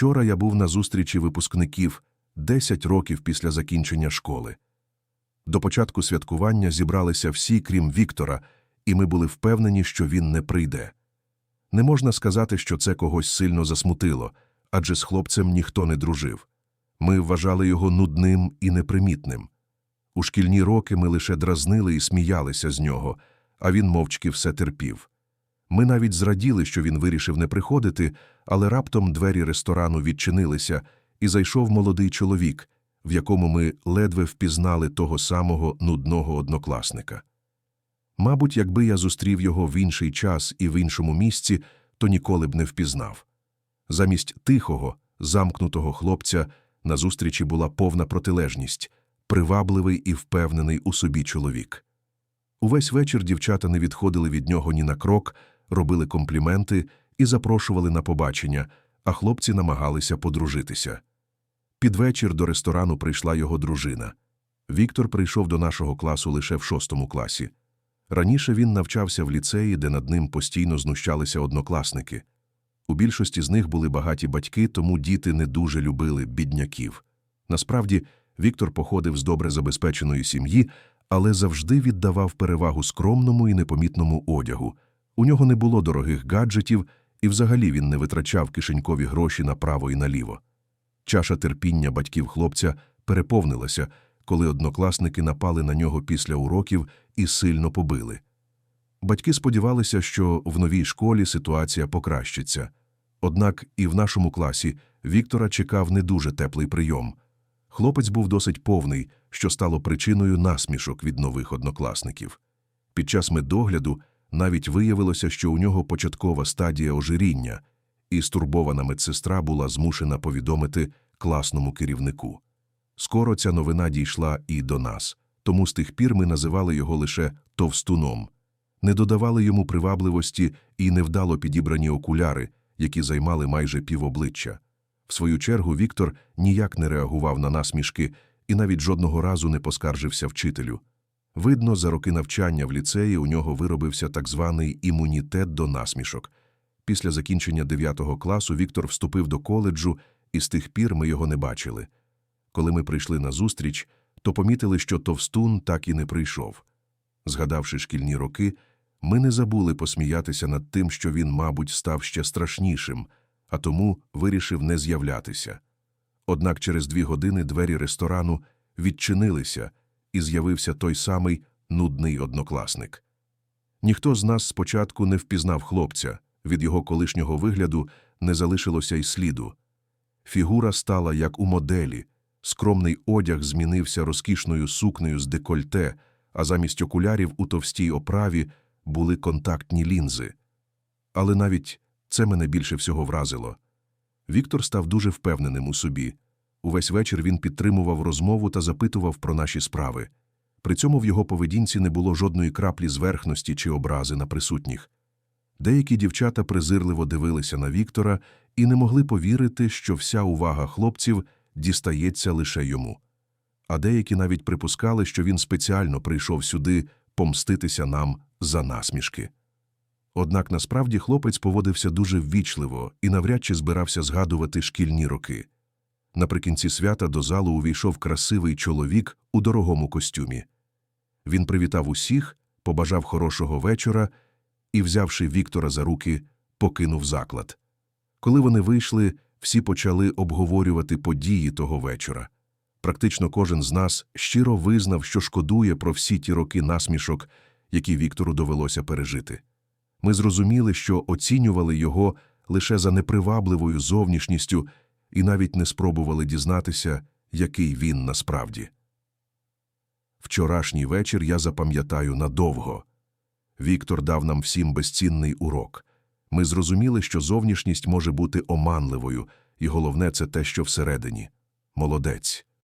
Вчора я був на зустрічі випускників 10 років після закінчення школи. До початку святкування зібралися всі, крім Віктора, і ми були впевнені, що він не прийде. Не можна сказати, що це когось сильно засмутило, адже з хлопцем ніхто не дружив. Ми вважали його нудним і непримітним. У шкільні роки ми лише дразнили і сміялися з нього, а він мовчки все терпів. Ми навіть зраділи, що він вирішив не приходити, але раптом двері ресторану відчинилися, і зайшов молодий чоловік, в якому ми ледве впізнали того самого нудного однокласника. Мабуть, якби я зустрів його в інший час і в іншому місці, то ніколи б не впізнав. Замість тихого, замкнутого хлопця на зустрічі була повна протилежність привабливий і впевнений у собі чоловік. Увесь вечір дівчата не відходили від нього ні на крок, робили компліменти і запрошували на побачення, а хлопці намагалися подружитися. Під вечір до ресторану прийшла його дружина. Віктор прийшов до нашого класу лише в шостому класі. Раніше він навчався в ліцеї, де над ним постійно знущалися однокласники. У більшості з них були багаті батьки, тому діти не дуже любили бідняків. Насправді, Віктор походив з добре забезпеченої сім'ї, але завжди віддавав перевагу скромному і непомітному одягу. У нього не було дорогих гаджетів, і взагалі він не витрачав кишенькові гроші направо і наліво. Чаша терпіння батьків хлопця переповнилася, коли однокласники напали на нього після уроків і сильно побили. Батьки сподівалися, що в новій школі ситуація покращиться. Однак і в нашому класі Віктора чекав не дуже теплий прийом. Хлопець був досить повний, що стало причиною насмішок від нових однокласників. Під час медогляду навіть виявилося, що у нього початкова стадія ожиріння, і стурбована медсестра була змушена повідомити класному керівнику. Скоро ця новина дійшла і до нас, тому з тих пір ми називали його лише товстуном, не додавали йому привабливості і невдало підібрані окуляри, які займали майже півобличчя. В свою чергу Віктор ніяк не реагував на насмішки і навіть жодного разу не поскаржився вчителю. Видно, за роки навчання в ліцеї у нього виробився так званий імунітет до насмішок. Після закінчення 9 класу Віктор вступив до коледжу, і з тих пір ми його не бачили. Коли ми прийшли на зустріч, то помітили, що товстун так і не прийшов. Згадавши шкільні роки, ми не забули посміятися над тим, що він, мабуть, став ще страшнішим, а тому вирішив не з'являтися. Однак через дві години двері ресторану відчинилися, і з'явився той самий нудний однокласник. Ніхто з нас спочатку не впізнав хлопця, від його колишнього вигляду не залишилося й сліду. Фігура стала як у моделі, скромний одяг змінився розкішною сукнею з декольте, а замість окулярів у товстій оправі були контактні лінзи. Але навіть це мене більше всього вразило. Віктор став дуже впевненим у собі. Увесь вечір він підтримував розмову та запитував про наші справи. При цьому в його поведінці не було жодної краплі зверхності чи образи на присутніх. Деякі дівчата презирливо дивилися на Віктора і не могли повірити, що вся увага хлопців дістається лише йому. А деякі навіть припускали, що він спеціально прийшов сюди помститися нам за насмішки. Однак насправді хлопець поводився дуже ввічливо і навряд чи збирався згадувати шкільні роки. Наприкінці свята до залу увійшов красивий чоловік у дорогому костюмі. Він привітав усіх, побажав хорошого вечора і, взявши Віктора за руки, покинув заклад. Коли вони вийшли, всі почали обговорювати події того вечора. Практично кожен з нас щиро визнав, що шкодує про всі ті роки насмішок, які Віктору довелося пережити. Ми зрозуміли, що оцінювали його лише за непривабливою зовнішністю і навіть не спробували дізнатися, який він насправді. Вчорашній вечір я запам'ятаю надовго. Віктор дав нам всім безцінний урок. Ми зрозуміли, що зовнішність може бути оманливою, і головне це те, що всередині. Молодець.